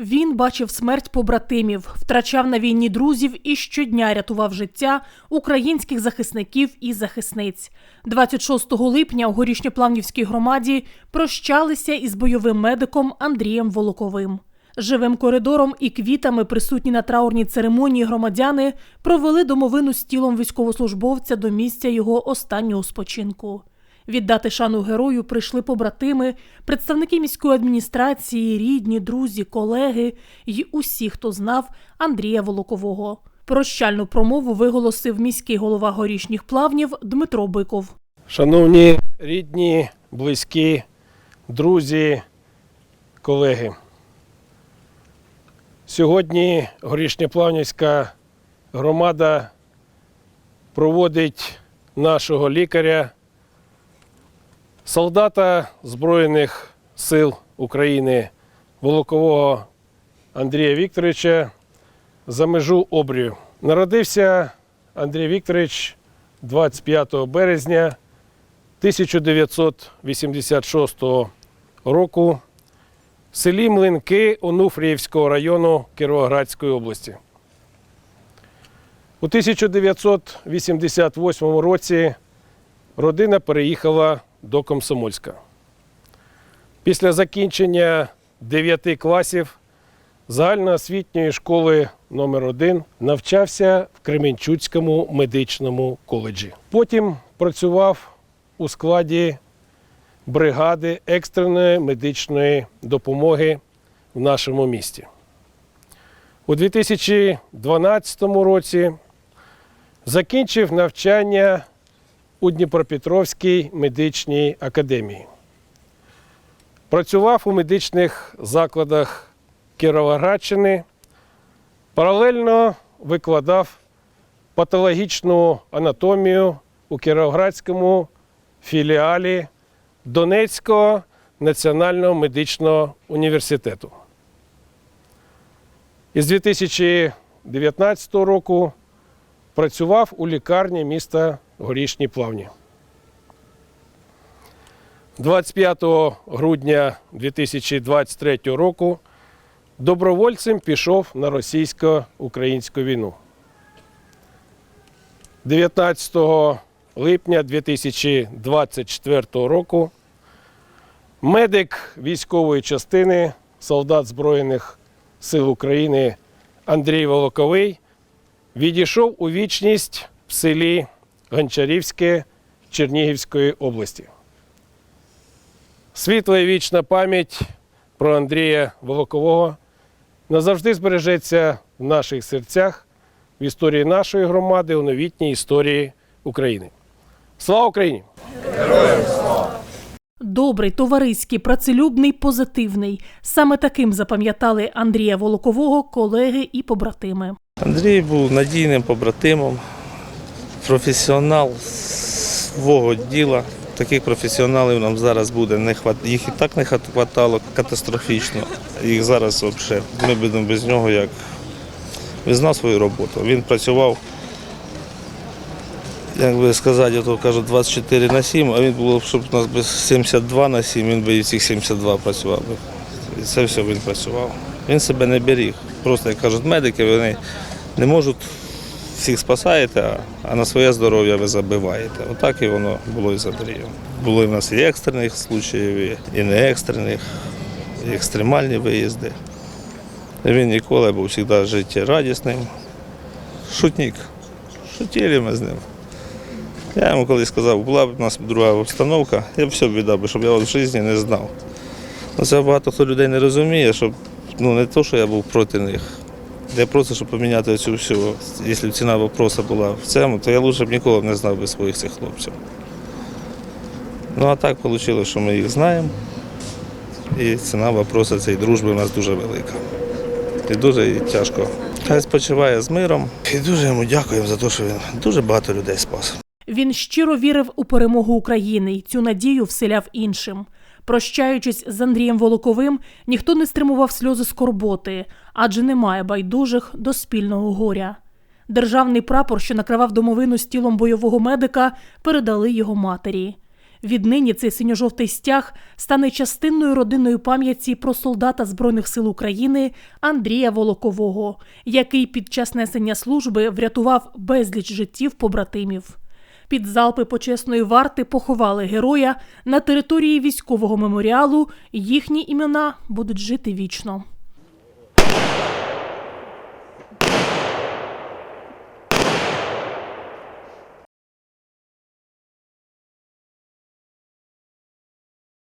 Він бачив смерть побратимів, втрачав на війні друзів і щодня рятував життя українських захисників і захисниць. 26 липня у горішньоплавнівській громаді прощалися із бойовим медиком Андрієм Волоковим. Живим коридором і квітами, присутні на траурній церемонії громадяни, провели домовину з тілом військовослужбовця до місця його останнього спочинку. Віддати шану герою прийшли побратими, представники міської адміністрації, рідні, друзі, колеги й усі, хто знав Андрія Волокового. Прощальну промову виголосив міський голова горішніх плавнів Дмитро Биков. Шановні рідні, близькі, друзі, колеги. Сьогодні Горішньоплавнівська громада проводить нашого лікаря, солдата Збройних сил України Волокового Андрія Вікторовича за межу обрію. Народився Андрій Вікторович 25 березня 1986 року в селі Млинки Онуфріївського району Кіровоградської області. У 1988 році родина переїхала до Комсомольська. Після закінчення 9 класів загальноосвітньої школи номер 1 навчався в Кременчуцькому медичному коледжі. Потім працював у складі бригади екстреної медичної допомоги в нашому місті. У 2012 році закінчив навчання у Дніпропетровській медичній академії. Працював у медичних закладах Кіровоградщини, паралельно викладав патологічну анатомію у Кіровоградському філіалі Донецького національного медичного університету. Із 2019 року працював у лікарні міста Горішні Плавні. 25 грудня 2023 року добровольцем пішов на російсько-українську війну. 19 липня 2024 року медик військової частини солдат Збройних сил України Андрій Волоковий відійшов у вічність в селі Гончарівське Чернігівської області. Світла і вічна пам'ять про Андрія Волокового назавжди збережеться в наших серцях, в історії нашої громади, у новітній історії України. Слава Україні! Героям слава! Добрий, товариський, працелюбний, позитивний. Саме таким запам'ятали Андрія Волокового колеги і побратими. Андрій був надійним побратимом, професіонал свого діла. Таких професіоналів нам зараз буде не хват... Їх і так не хватало катастрофічно. Їх зараз взагалі ми будемо без нього як він знав свою роботу. Він працював, як би сказати, я то кажу, 24 на 7, а він було, щоб у нас би 72 на 7, він би і цих 72 працював. би. І це все він працював. Він себе не беріг. Просто, як кажуть медики, вони не можуть всіх спасаєте, а- на своє здоров'я ви забиваєте. Отак і воно було і з Андрієм. Було і в нас і екстрених случаїв, і- не екстрених, і екстремальні виїзди. Він ніколи був завжди життєрадісним. Шутник. Шутили ми з ним. Я йому колись сказав, була б у нас друга обстановка, я б все віддав, щоб я вас в житті не знав. Ну, це багато хто людей не розуміє, що ну, не то, що я був проти них. Я просто, щоб поміняти цю всю, якщо б ціна вопроса була в цьому, то я лучше б ніколи не знав би своїх цих хлопців. Ну а так вийшло, що ми їх знаємо. І ціна вопроса цієї дружби у нас дуже велика. І дуже тяжко. Хай спочиває з миром. І дуже йому дякуємо за те, що він дуже багато людей спас. Він щиро вірив у перемогу України й цю надію вселяв іншим. Прощаючись з Андрієм Волоковим, ніхто не стримував сльози скорботи, адже немає байдужих до спільного горя. Державний прапор, що накривав домовину з тілом бойового медика, передали його матері. Віднині цей синьо-жовтий стяг стане частинною родинної пам'яті про солдата Збройних сил України Андрія Волокового, який під час несення служби врятував безліч життів побратимів. Під залпи почесної варти поховали героя на території військового меморіалу. Їхні імена будуть жити вічно.